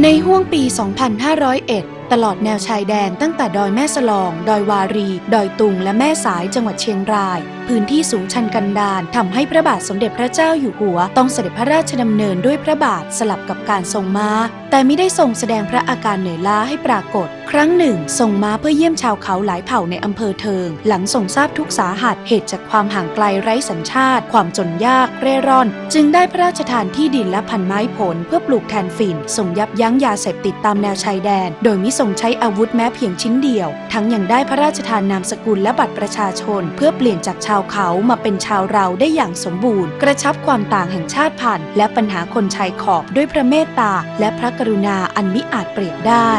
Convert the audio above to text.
ในห้วงปี 2501 ตลอดแนวชายแดนตั้งแต่ดอยแม่สลอง ดอยวารี ดอยตุง และแม่สายจังหวัดเชียงราย พื้นที่สูงชันกันดารทำให้พระบาทสมเด็จพระเจ้าอยู่หัว ต้องเสด็จพระราชดำเนินด้วยพระบาทสลับกับการทรงม้า แต่ไม่ได้ทรงแสดงพระอาการเหนื่อยล้าให้ปรากฏ ครั้งหนึ่งทรงม้าเพื่อเยี่ยมชาวเขาหลายเผ่าในอำเภอเทิง หลังทรงทราบทุกสาหัสเหตุจากความห่างไกลไร้สัญชาติ ความจนยากเร่ร่อน จึงได้พระราชทานที่ดินและพันไม้ผลเพื่อปลูกแทนฝิ่นส่งยับยั้งยาเสพติดตามแนวชายแดน โดยมิทรงใช้อาวุธแม้เพียงชิ้นเดียว ทั้งยังได้พระราชทานนามสกุลและบัตรประชาชน เพื่อเปลี่ยนจากชาวเขามาเป็นชาวเราได้อย่างสมบูรณ์ กระชับความต่างแห่งชาติพันธุ์และปัญหาคนชายขอบด้วยพระเมตตาและพระกรุณาอันมิอาจเปรียบได้